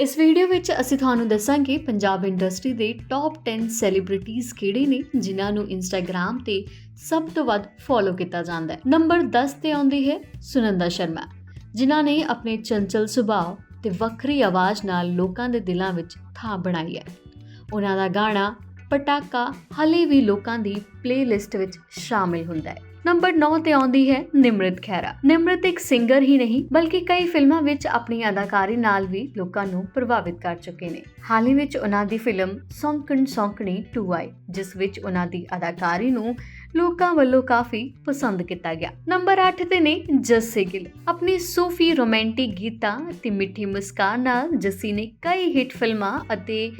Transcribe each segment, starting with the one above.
ਇਸ ਵੀਡੀਓ ਵਿੱਚ ਅਸੀਂ ਤੁਹਾਨੂੰ ਦੱਸਾਂਗੇ ਪੰਜਾਬ ਇੰਡਸਟਰੀ ਦੇ ਟੌਪ 10 ਸੈਲੀਬ੍ਰਿਟੀਜ਼ ਕਿਹੜੇ ਨੇ, ਜਿਨ੍ਹਾਂ ਨੂੰ ਇੰਸਟਾਗ੍ਰam ਤੇ ਸਭ ਤੋਂ ਵੱਧ ਫੋਲੋ ਕੀਤਾ ਜਾਂਦਾ ਹੈ। ਨੰਬਰ 10 ਤੇ ਆਉਂਦੀ ਹੈ ਸੁਨੰਦਾ ਸ਼ਰਮਾ, ਜਿਨ੍ਹਾਂ ਨੇ ਆਪਣੇ ਚੰਚਲ ਸੁਭਾਅ ਤੇ ਵੱਖਰੀ ਆਵਾਜ਼ ਨਾਲ ਲੋਕਾਂ ਦੇ ਦਿਲਾਂ ਵਿੱਚ ਥਾਂ ਬਣਾਈ ਹੈ। ਉਹਨਾਂ ਦਾ ਗਾਣਾ ਪਟਾਕਾ ਹਲੇ ਵੀ ਲੋਕਾਂ ਦੀ ਪਲੇਲਿਸਟ ਵਿੱਚ ਸ਼ਾਮਿਲ ਹੁੰਦਾ ਹੈ। ਨੰਬਰ 9 ਤੇ ਆਉਂਦੀ ਹੈ ਨਿਮਰਤ ਖਹਿਰਾ। ਨਿਮਰਤ ਇੱਕ ਸਿੰਗਰ ਹੀ ਨਹੀਂ, ਬਲਕਿ ਕਈ ਫਿਲਮਾਂ ਵਿੱਚ ਆਪਣੀ ਅਦਾਕਾਰੀ ਨਾਲ ਵੀ ਲੋਕਾਂ ਨੂੰ ਪ੍ਰਭਾਵਿਤ ਕਰ ਚੁੱਕੇ ਨੇ। ਹਾਲ ਹੀ ਵਿੱਚ ਉਹਨਾਂ ਦੀ ਫਿਲਮ ਸੌਂਕਣ ਸੌਂਕਣੀ 2 ਆਈ, ਜਿਸ ਵਿੱਚ ਉਹਨਾਂ ਦੀ ਅਦਾਕਾਰੀ ਨੂੰ ਲੋਕਾਂ ਵੱਲੋਂ ਕਾਫੀ ਪਸੰਦ ਕੀਤਾ ਗਿਆ। ਨੰਬਰ 8 ਤੇ ਨੇ ਜੱਸੀ ਗਿੱਲ। ਆਪਣੀ ਸੂਫੀ ਰੋਮਾਂਟਿਕ ਗੀਤਾਂ ਤੇ ਮਿੱਠੀ ਮੁਸਕਾਨ ਨਾਲ ਜੱਸੀ ਨੇ ਕਈ ਹਿੱਟ ਫਿਲਮਾਂ ਅਤੇ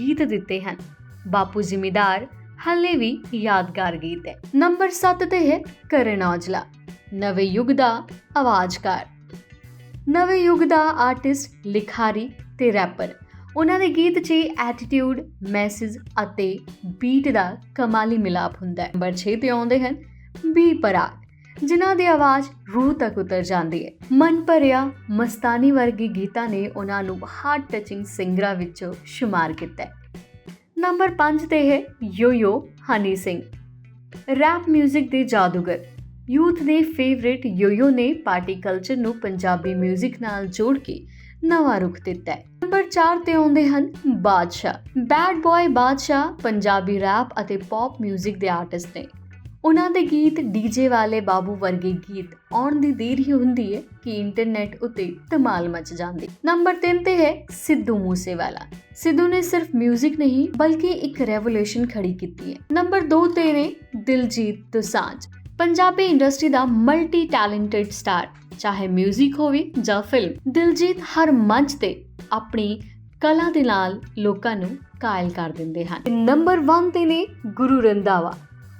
ਗੀਤ ਦਿੱਤੇ ਹਨ। ਬਾਪੂ ਜ਼ਿਮੀਦਾਰ ਹਾਲੇ ਵੀ ਯਾਦਗਾਰ ਗੀਤ ਹੈ। ਨੰਬਰ 7 ਤੇ ਹੈ ਕਰਨ ਔਜਲਾ, ਨਵੇਂ ਯੁੱਗ ਦਾ ਆਵਾਜ਼ਕਾਰ। ਨਵੇਂ ਯੁੱਗ ਦਾ ਆਰਟਿਸਟ, ਲਿਖਾਰੀ ਤੇ ਰੈਪਰ ਉਹਨਾਂ ਦੇ ਗੀਤ 'ਚ ਐਟੀਟਿਊਡ ਮੈਸੇਜ ਅਤੇ ਬੀਟ ਦਾ ਕਮਾਲੀ ਮਿਲਾਪ ਹੁੰਦਾ ਹੈ। ਨੰਬਰ 6 ਤੇ ਆਉਂਦੇ ਹਨ, ਬੀ ਪਰਾਗ, ਜਿਨ੍ਹਾਂ ਦੀ ਆਵਾਜ਼ ਰੂਹ ਤੱਕ ਉਤਰ ਜਾਂਦੀ ਹੈ। ਮਨ ਭਰਿਆ, ਮਸਤਾਨੀ ਵਰਗੀ ਗੀਤਾਂ ਨੇ ਉਹਨਾਂ ਨੂੰ ਹਾਰਟ ਟਚਿੰਗ ਸਿੰਗਰਾਂ ਵਿੱਚੋਂ ਸ਼ੁਮਾਰ ਕੀਤਾ ਹੈ। ਨੰਬਰ 5 ਤੇ ਹੈ ਯੋ ਹਨੀ ਸਿੰਘ। ਰੈਪ 뮤직 ਦੇ ਜਾਦੂਗਰ। ਯੂਥ ਦੇ ਫੇਵਰਿਟ ਯੋ ਨੇ ਪਾਰਟੀ ਕਲਚਰ ਨੂੰ ਪੰਜਾਬੀ 뮤직 ਨਾਲ ਜੋੜ ਕੇ ਨਵਾਂ ਰੁਖ ਦਿੱਤਾ ਹੈ। ਨੰਬਰ 4 ਤੇ ਆਉਂਦੇ ਹਨ Badshah bad boy Badshah Punjabi rap ਅਤੇ ਪੌਪ 뮤직 ਦੇ ਆਰਟਿਸਟ ਨੇ। ਉਹਨਾਂ ਦੇ ਗੀਤ ਡੀਜੇ ਵਾਲੇ ਬਾਬੂ ਵਰਗੇ ਗੀਤ ਆਉਣ ਦੀ ਦੇਰ ਹੀ ਹੁੰਦੀ ਹੈ ਕਿ ਇੰਟਰਨੈਟ ਉਤੇ ਧਮਾਲ ਮਚ ਜਾਂਦੀ ਨੰਬਰ 3 ਤੇ ਹੈ ਸਿੱਧੂ ਮੂਸੇਵਾਲਾ ਸਿੱਧੂ ਨੇ ਸਿਰਫ 뮤직 ਨਹੀਂ ਬਲਕਿ ਇੱਕ ਰੈਵੋਲੂਸ਼ਨ ਖੜੀ ਕੀਤੀ ਹੈ ਨੰਬਰ 2 ਤੇ ਨੇ ਦਿਲਜੀਤ ਦੋਸਾਂਝ ਪੰਜਾਬੀ ਇੰਡਸਟਰੀ ਦਾ ਮਲਟੀ ਟੈਲੈਂਟਡ ਸਟਾਰ ਚਾਹੇ 뮤직 ਹੋਵੇ ਜਾਂ ਫਿਲਮ ਦਿਲਜੀਤ ਹਰ ਮੰਚ ਤੇ ਆਪਣੀ ਕਲਾ ਦੇ ਨਾਲ ਲੋਕਾਂ ਨੂੰ ਕਾਇਲ ਕਰ ਦਿੰਦੇ ਹਨ ਨੰਬਰ 1 ਤੇ ਨੇ ਗੁਰੂ ਰੰਧਾਵਾ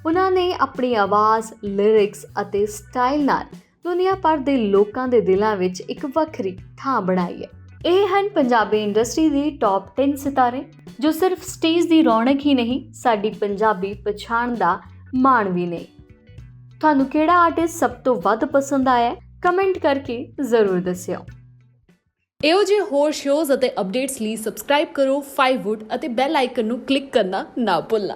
ਉਹਨਾਂ ਨੇ ਆਪਣੀ ਆਵਾਜ਼ ਲਿਰਿਕਸ ਅਤੇ ਸਟਾਈਲ ਨਾਲ ਦੁਨੀਆ ਭਰ ਦੇ ਲੋਕਾਂ ਦੇ ਦਿਲਾਂ ਵਿੱਚ ਇੱਕ ਵੱਖਰੀ ਥਾਂ ਬਣਾਈ ਹੈ। ਇਹ ਹਨ ਪੰਜਾਬੀ ਇੰਡਸਟਰੀ ਦੇ ਟੌਪ 10 ਸਿਤਾਰੇ, ਜੋ ਸਿਰਫ ਸਟੇਜ ਦੀ ਰੌਣਕ ਹੀ ਨਹੀਂ, ਸਾਡੀ ਪੰਜਾਬੀ ਪਛਾਣ ਦਾ ਮਾਣ ਵੀ ਨੇ। ਤੁਹਾਨੂੰ ਕਿਹੜਾ ਆਰਟਿਸਟ ਸਭ ਤੋਂ ਵੱਧ ਪਸੰਦ ਆਇਆ ਕਮੈਂਟ ਕਰਕੇ ਜ਼ਰੂਰ ਦੱਸਿਓ। ਇਹੋ ਜਿਹੇ ਹੋਰ ਸ਼ੋਜ਼ ਅਤੇ ਅਪਡੇਟਸ ਲਈ ਸਬਸਕ੍ਰਾਈਬ ਕਰੋ 5wood ਅਤੇ ਬੈਲ ਆਈਕਨ ਨੂੰ ਕਲਿੱਕ ਕਰਨਾ ਨਾ ਭੁੱਲਣਾ।